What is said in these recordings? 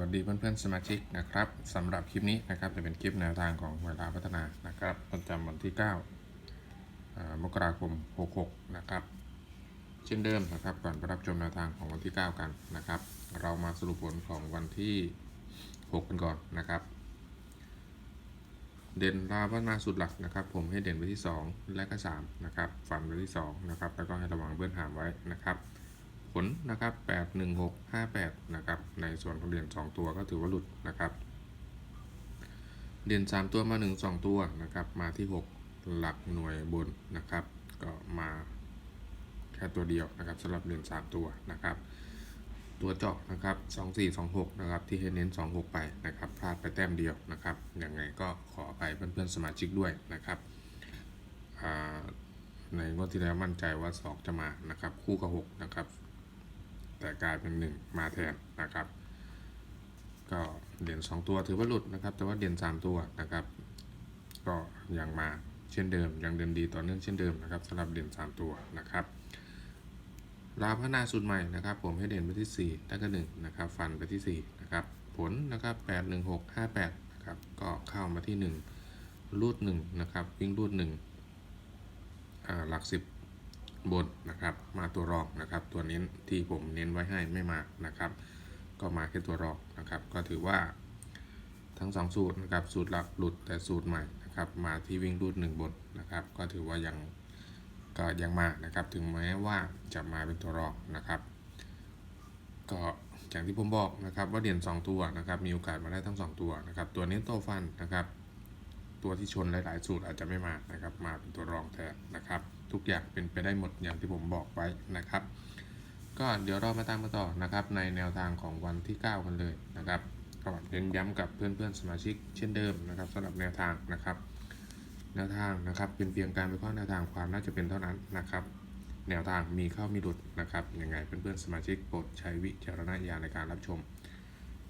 วัสดีเพื่อนๆสมาชิกนะครับสำหรับคลิปนี้นะครับจะเป็นคลิปแนวทางของเวลาพัฒนานะครับประจำวันที่9อ่ามกราคม 66 นะครับ เช่นเดิมนะครับก่อนไปรับชมแนวทางของวันที่ 9 กันนะครับ เรามาสรุปผลของวันที่ 6 กันก่อนนะครับ เด่นลาพัฒนาสุดหลักนะครับ ผมให้เด่นไปที่ 2 และก็ 3 นะครับฝันไปที่ 2 นะครับแล้วก็ให้ระวังเบื้องหามไว้นะครับ ผลนะครับ8 1 6 5 8นะครับในส่วนของเด่น2 ตัวก็ถือว่าหลุดนะครับ เด่น 3 ตัวมา 1 2 ตัวนะครับมาที่ 6 หลักหน่วยบนนะครับ ก็มาแค่ตัวเดียวนะครับสำหรับเด่น 3 ตัวนะครับ ตัวเจาะนะครับ 2 4 2 6 นะครับที่ให้เน้น 2 6 ไปนะครับพลาดไปแต้มเดียวนะครับยังไงก็ขอไปเพื่อนๆสมาชิกด้วยนะครับในงวดที่แล้วมั่นใจว่า 2 จะมานะครับ คู่กับ 6 นะครับ แต่กลายเป็นหนึ่งมาแทนนะครับ ก็เด่น2ตัวถือว่าหลุดนะครับ แต่ว่าเด่น3ตัวนะครับ ก็ยังมาเช่นเดิม ยังเดินดีต่อเนื่องเช่นเดิมนะครับสำหรับเด่น3ตัวนะครับลาพัฒนาสูตรใหม่นะครับ ผมให้เด่นไปที่4แล้วก็1นะครับ ฟันไปที่ 4 นะครับ ผลนะครับ 8 1 6 5 8 นะครับ ก็เข้ามาที่ 1 รูด1นะครับ วิ่งรูด1อ่าหลัก 10 บนนะครับมาตัวรองนะครับตัวเน้นที่ผมเน้นไว้ให้ไม่มานะครับ ก็มาแค่ตัวรองนะครับ ก็ถือว่าทั้งสองสูตรนะครับสูตรหลักหลุดแต่สูตรใหม่นะครับมาที่วิ่งรูดหนึ่งบนนะครับก็ถือว่ายังก็ยังมานะครับถึงแม้ว่าจะมาเป็นตัวรองนะครับ ก็อย่างที่ผมบอกนะครับว่าเด่น2 ตัวนะครับมีโอกาสมาได้ทั้ง 2 ตัวนะครับตัวเน้นโตฟันนะครับ ตัวที่ชนหลาย ๆ สูตรอาจจะไม่มานะครับ มาเป็นตัวรองแทนนะครับ ทุกอย่างเป็นไปได้หมดอย่างที่ผมบอกไว้นะครับ ก็เดี๋ยวเรามาตามกันต่อนะครับ ในแนวทางของวันที่ 9 กันเลยนะครับก็เน้นย้ำกับเพื่อนๆสมาชิกเช่นเดิมนะครับสำหรับแนวทางนะครับ แนวทางนะครับเป็นเพียงการวิเคราะห์แนวทางความน่าจะเป็นเท่านั้นนะครับ แนวทางมีเข้ามีหลุดนะครับยังไงเพื่อนๆสมาชิกโปรดใช้วิจารณญาณในการรับชม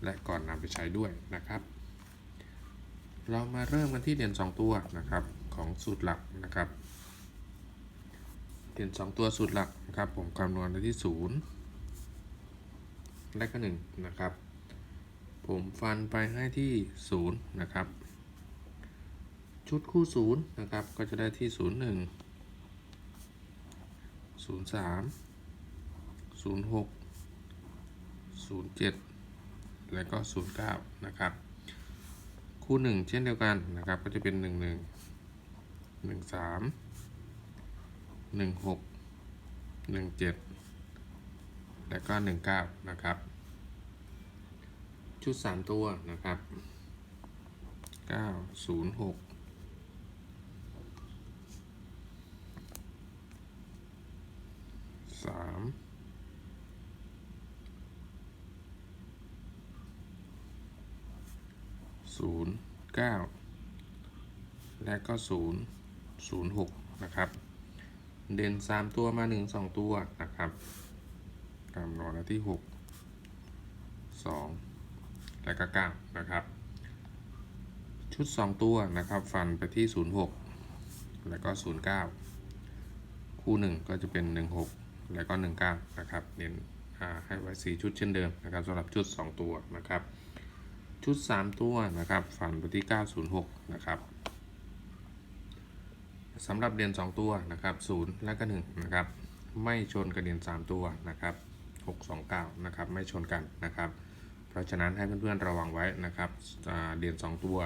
และก่อนนำไปใช้ด้วยนะครับ เรามาเริ่มกันที่เด่น 2 ตัวนะครับของสูตรหลักนะครับ เด่น 2 ตัวสูตรหลักนะครับ ผมคำนวณไปที่ 0 และก็1นะครับ ผมฟันไปให้ที่ 0 นะครับ ชุดคู่ 0 นะครับ ก็จะได้ที่ 0 1 0 3 0 6 0 7 และก็ 0 9 นะครับ คู่งเช่นเดียวกันนะครับ ก็จะเป็น1 1 1 3หนึ่งหกหนึ่งเจ็ดแล้วก็หนึ่งเก้านะครับ ชุดสามตัวนะครับเก้าศูนย์หก 9 และก็ 0 0 6 นะครับ เด่น 3 ตัวมา 1 2 ตัวนะครับกำหนดที่ 6 2 และก็ 9 นะครับ ชุด 2 ตัวนะครับ ฟันไปที่ 06 แล้วก็ 09 คู่ 1 ก็จะเป็น 16 แล้วก็ 19 นะครับ เน้นให้ไว้ 4 ชุดเช่นเดิมนะครับสำหรับชุด 2 ตัวนะครับ ชุดสามตัวนะครับฟันไปที่เก้าศูนย์หกนะครับสำหรับเด่น2 ตัวนะครับ0และก็1นะครับไม่ชนกับเด่น3 ตัวนะครับ6 2 9นะครับไม่ชนกันนะครับ เพราะฉะนั้นให้เพื่อนๆระวังไว้นะครับอ่าเด่น2 ตัว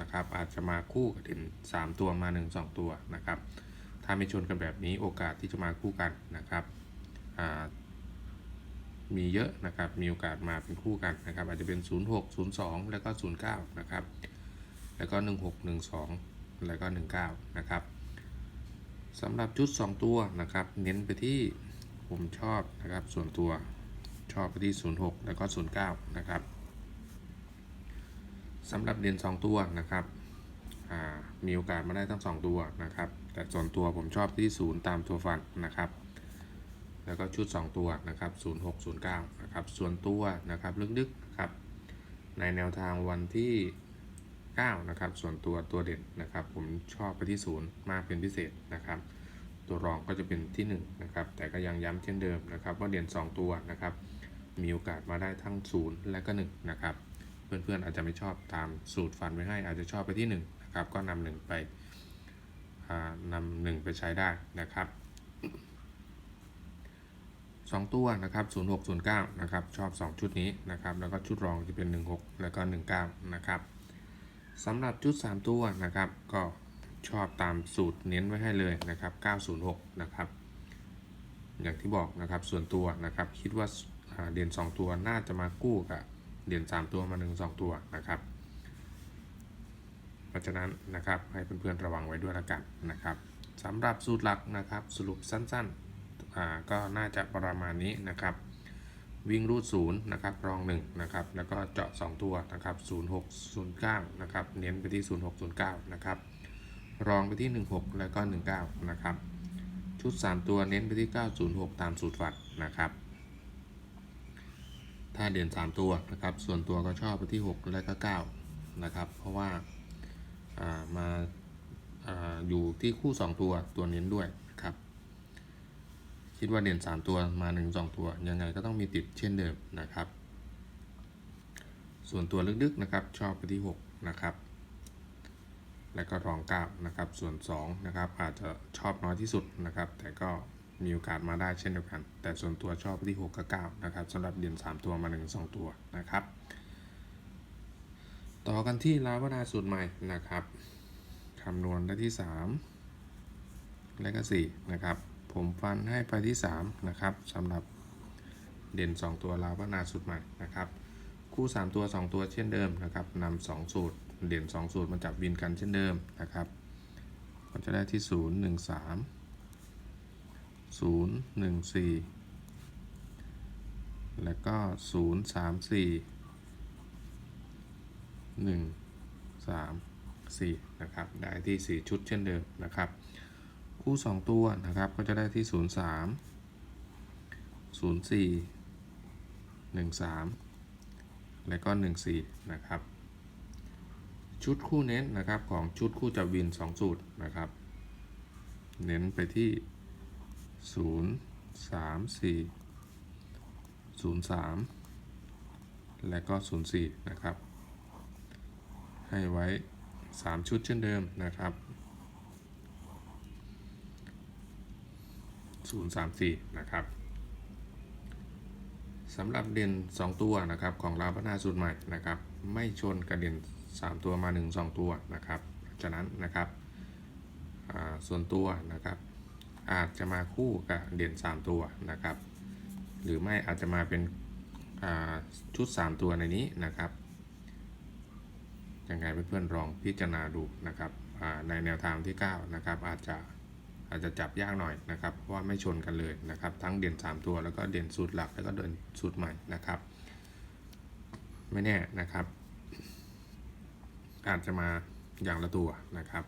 นะครับอาจจะมาคู่กับเด่น3 ตัวมา 1 2 ตัวนะครับถ้าไม่ชนกันแบบนี้โอกาสที่จะมาคู่กันนะครับอ่า มีเยอะนะครับ มีโอกาสมาเป็นคู่กันนะครับ อาจจะเป็น 0 6 0 2 แล้วก็ 0 9 นะครับ แล้วก็ 1 6 1 2 แล้วก็ 19 นะครับสำหรับชุด 2 ตัวนะครับ เน้นไปที่ผมชอบนะครับ ส่วนตัวชอบไปที่ 06 แล้วก็ 09 นะครับสำหรับเด่น2 ตัวนะครับมีโอกาสมาได้ทั้ง 2 ตัวนะครับ แต่ส่วนตัวผมชอบที่ 0 ตามตัวฟันนะครับ แล้วก็ชุด 2 ตัวนะครับ 06 09 นะครับ ส่วนตัวนะครับลึกๆนะครับในแนวทางวันที่ 9 นะครับ ส่วนตัวตัวเด่นนะครับ ผมชอบไปที่ 0 มากเป็นพิเศษนะครับ ตัวรองก็จะเป็นที่ 1 นะครับ แต่ก็ยังย้ำเช่นเดิมนะครับ ว่าเด่น 2 ตัวนะครับ มีโอกาสมาได้ทั้ง 0 และก็ 1 นะครับ เพื่อนๆอาจจะไม่ชอบตามสูตรฟันไว้ให้ อาจจะชอบไปที่ 1 นะครับ ก็นำหนึ่งไปอ่านำหนึ่งไปใช้ได้นะครับ 2 ตัวนะครับ 0609 นะครับ ชอบ 2 ชุดนี้นะครับ แล้วก็ชุดรองจะเป็น 16 แล้วก็ 19 นะครับสำหรับชุด 3 ตัวนะครับ ก็ชอบตามสูตรเน้นไว้ให้เลยนะครับ 906 นะครับ อย่างที่บอกนะครับ ส่วนตัวนะครับ คิดว่าเด่น2 ตัวน่าจะมากู้กับเด่น3 ตัวมา 1 2 ตัวนะครับเพราะฉะนั้นนะครับให้เพื่อนๆระวังไว้ด้วยละกันนะครับสำหรับสูตรหลักนะครับสรุปสั้นๆ ก็น่าจะประมาณนี้นะครับ วิ่งรูดศูนย์นะครับรอง1นะครับแล้วก็เจาะ 2 ตัวนะครับ06 09นะครับเน้นไปที่ 06 09นะครับรองไปที่ 16 แล้วก็ 19นะครับชุด 3 ตัวเน้นไปที่ 906 ตามสูตรฝัดนะครับถ้าเด่น 3 ตัวนะครับส่วนตัวก็ชอบไปที่ 6 และก็9นะครับเพราะว่าามาอาอยู่ที่คู่ 2 ตัวตัวเน้นด้วย คิดว่าเด่น 3 ตัวมา 1 2 ตัว ยังไงก็ต้องมีติดเช่นเดิมนะครับ ส่วนตัวลึกๆนะครับ ชอบไปที่ 6 นะครับ และก็รอง9นะครับ ส่วน2นะครับอาจจะชอบน้อยที่สุดนะครับ แต่ก็มีโอกาสมาได้เช่นเดียวกัน แต่ส่วนตัวชอบไปที่ 6 กับ 9 นะครับสำหรับเด่น 3 ตัวมา 1 2 ตัวนะครับ ต่อกันที่ลาวนาสูตรใหม่นะครับคำนวณได้ที่ 3 และก็ 4 นะครับ ผมฟันให้ไปที่ 3 นะครับสำหรับเด่น 2 ตัวลาวนาสูตรใหม่นะครับ คู่ 3 ตัว 2 ตัวเช่นเดิมนะครับนำ2สูตร เด่น 2 สูตรมาจับวินกันเช่นเดิมนะครับก็จะได้ที่ 0 1 3 0 1 4 แล้วก็ 0 3 4 1 3 4 นะครับ ได้ที่ 4 ชุดเช่นเดิมนะครับ คู่ 2 ตัวนะครับ ก็จะได้ที่ 0 3 0 4 1 3 และก็ 1 4 นะครับ ชุดคู่เน้นนะครับของชุดคู่จับวิน 2 สูตรนะครับ เน้นไปที่ 0 3 4 0 3 และก็ 0 4 นะครับ ให้ไว้ 3 ชุดเช่นเดิมนะครับ 0 3 4 นะครับสำหรับเด่น 2 ตัวนะครับของลาพัฒนาสูตรใหม่นะครับไม่ชนกระเด่น 3 ตัวมา 1 2 ตัวนะครับฉะนั้นนะครับส่วนตัวนะครับอาจจะมาคู่กับเด่น 3 ตัวนะครับ หรือไม่อาจจะมาเป็นชุด 3 ตัวในนี้นะครับยังไงเพื่อนๆลองพิจารณาดูนะครับในแนวทางที่ 9 นะครับอาจจะ อาจจะจับยากหน่อยนะครับเพราะว่าไม่ชนกันเลยนะครับ ทั้งเด่น 3 ตัวแล้วก็เด่นสูตรหลักแล้วก็เด่นสูตรใหม่นะครับ ไม่แน่นะครับ อาจจะมาอย่างละตัวนะครับ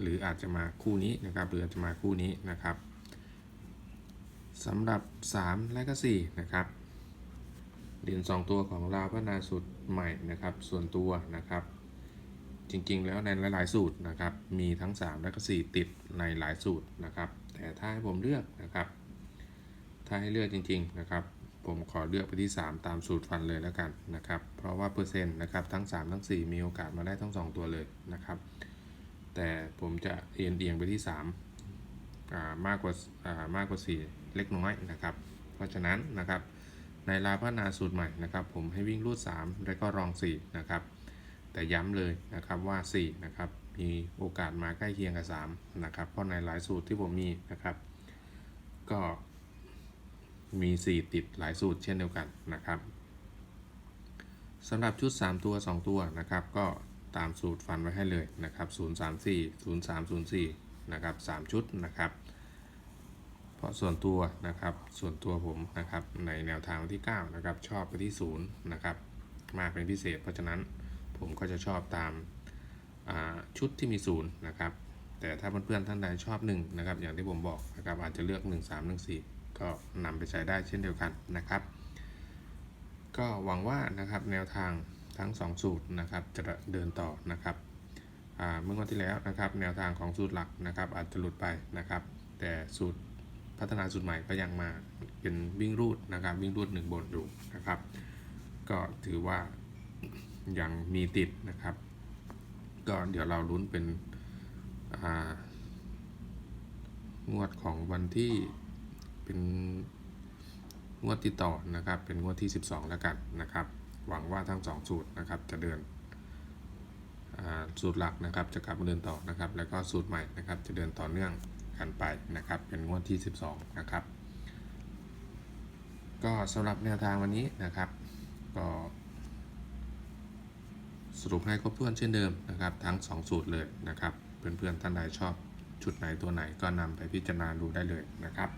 หรืออาจจะมาคู่นี้นะครับ หรืออาจจะมาคู่นี้นะครับสำหรับ 3 และก็4นะครับเด่น2 ตัวของลาวพัฒนาสูตรใหม่นะครับ ส่วนตัวนะครับ จริงๆ แล้วในหลาย ๆ สูตรนะครับ มีทั้ง 3 และก็ 4 ติดในหลายสูตรนะครับ แต่ถ้าให้ผมเลือกนะครับ ถ้าให้เลือกจริง ๆ นะครับ ผมขอเลือกไปที่ 3 ตามสูตรฟันเลยแล้วกันนะครับ เพราะว่าเปอร์เซ็นต์นะครับทั้ง 3 ทั้ง 4 มีโอกาสมาได้ทั้ง 2 ตัวเลยนะครับ แต่ผมจะเอียงเอียงไปที่3ามากกว่าามากกว่า 4 เล็กน้อยนะครับ เพราะฉะนั้นนะครับในลาพัฒนาสูตรใหม่นะครับ ผมให้วิ่งรูด 3 แล้วก็รอง 4 นะครับ แต่ย้ำเลยนะครับว่า 4 นะครับ มีโอกาสมาใกล้เคียงกับ 3 นะครับ เพราะในหลายสูตรที่ผมมีนะครับ ก็มี 4 ติดหลายสูตรเช่นเดียวกันนะครับสำหรับชุด 3 ตัว 2 ตัวนะครับ ก็ตามสูตรฟันไว้ให้เลยนะครับ0 3 4 0 3 0 4นะครับ3ชุดนะครับเพราะส่วนตัวนะครับส่วนตัวผมนะครับในแนวทางที่ 9 นะครับ ชอบไปที่ 0 นะครับ มากเป็นพิเศษเพราะฉะนั้น ผมก็จะชอบตามชุดที่มี0นะครับ แต่ถ้าเพื่อนๆท่านใดชอบ1นะครับ อย่างที่ผมบอกนะครับ อาจจะเลือก 1 3 1 4 ก็นำไปใช้ได้เช่นเดียวกันนะครับ ก็หวังว่านะครับแนวทางทั้ง 2 สูตรนะครับ จะเดินต่อนะครับเมื่อวันที่แล้วนะครับ แนวทางของสูตรหลักนะครับ อาจจะหลุดไปนะครับ แต่สูตรพัฒนาสูตรใหม่ก็ยังมาเป็นวิ่งรูดนะครับ วิ่งรูดหนึ่งบนอยู่นะครับ ก็ถือว่า ยังมีติดนะครับ ก็เดี๋ยวเราลุ้นเป็นงวดของวันที่เป็นงวดติดต่อนะครับ เป็นงวดที่ 12 แล้วกันนะครับ หวังว่าทั้ง 2 สูตรนะครับจะเดินสูตรหลักนะครับจะกลับมาเดินต่อนะครับ แล้วก็สูตรใหม่นะครับ จะเดินต่อเนื่องกันไปนะครับ เป็นงวดที่ 12 นะครับ ก็สำหรับแนวทางวันนี้นะครับ ก็ สรุปให้ครบถ้วนเช่นเดิมนะครับ ทั้ง 2 สูตรเลยนะครับ เพื่อนๆท่านใดชอบชุดไหนตัวไหนก็นำไปพิจารณาดูได้เลยนะครับ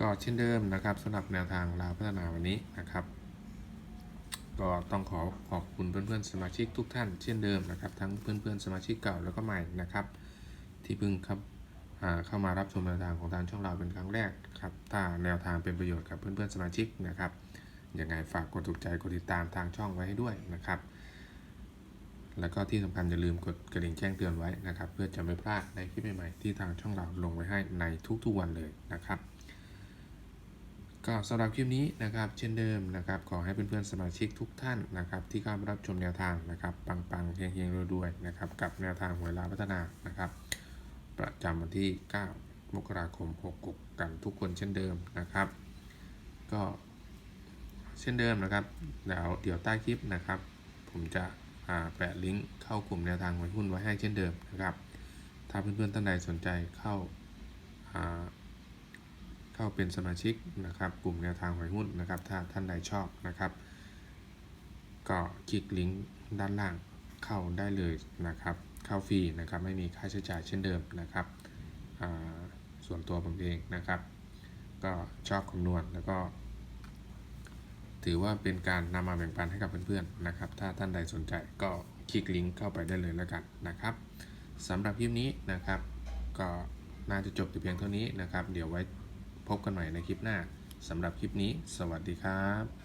ก็เช่นเดิมนะครับสำหรับแนวทางลาวพัฒนาวันนี้นะครับ ก็ต้องขอขอบคุณเพื่อนๆสมาชิกทุกท่านเช่นเดิมนะครับ ทั้งเพื่อนๆสมาชิกเก่าแล้วก็ใหม่นะครับ ที่เพิ่งครับเข้ามารับชมแนวทางของทางช่องเราเป็นครั้งแรกครับถ้าแนวทางเป็นประโยชน์กับเพื่อนๆสมาชิกนะครับยังไงฝากกดถูกใจกดติดตามทางช่องไว้ให้ด้วยนะครับ แล้วก็ที่สำคัญอย่าลืมกดกระดิ่งแจ้งเตือนไว้นะครับ เพื่อจะไม่พลาดในคลิปใหม่ๆที่ทางช่องเราลงไว้ให้ในทุกๆวันเลยนะครับ ก็สำหรับคลิปนี้นะครับ เช่นเดิมนะครับ ขอให้เพื่อนๆสมาชิกทุกท่านนะครับ ที่เข้ามารับชมแนวทางนะครับปังๆเฮงๆรวยๆนะครับกับแนวทางหวลาพัฒนานะครับ ประจำวันที่ 9 มกราคม 66 กันทุกคนเช่นเดิมนะครับ ก็เช่นเดิมนะครับเดี๋ยวเดี๋ยวใต้คลิปนะครับ ผมจะ แปะลิงก์เข้ากลุ่มแนวทางหวยหุ้นไว้ให้เช่นเดิมนะครับ ถ้าเพื่อนๆท่านใดสนใจเข้าาเข้าเป็นสมาชิกนะครับ กลุ่มแนวทางหวยหุ้นนะครับ ถ้าท่านใดชอบนะครับ ก็คลิกลิงก์ด้านล่างเข้าได้เลยนะครับ เข้าฟรีนะครับ ไม่มีค่าใช้จ่ายเช่นเดิมนะครับ ส่วนตัวผมเองนะครับ ก็ชอบคำนวณแล้วก็ ถือว่าเป็นการนำมาแบ่งปันให้กับเพื่อนๆนะครับ ถ้าท่านใดสนใจก็คลิกลิงก์เข้าไปได้เลยแล้วกันนะครับสำหรับคลิปนี้นะครับ ก็น่าจะจบแต่เพียงเท่านี้นะครับ เดี๋ยวไว้พบกันใหม่ในคลิปหน้าสำหรับคลิปนี้ สวัสดีครับ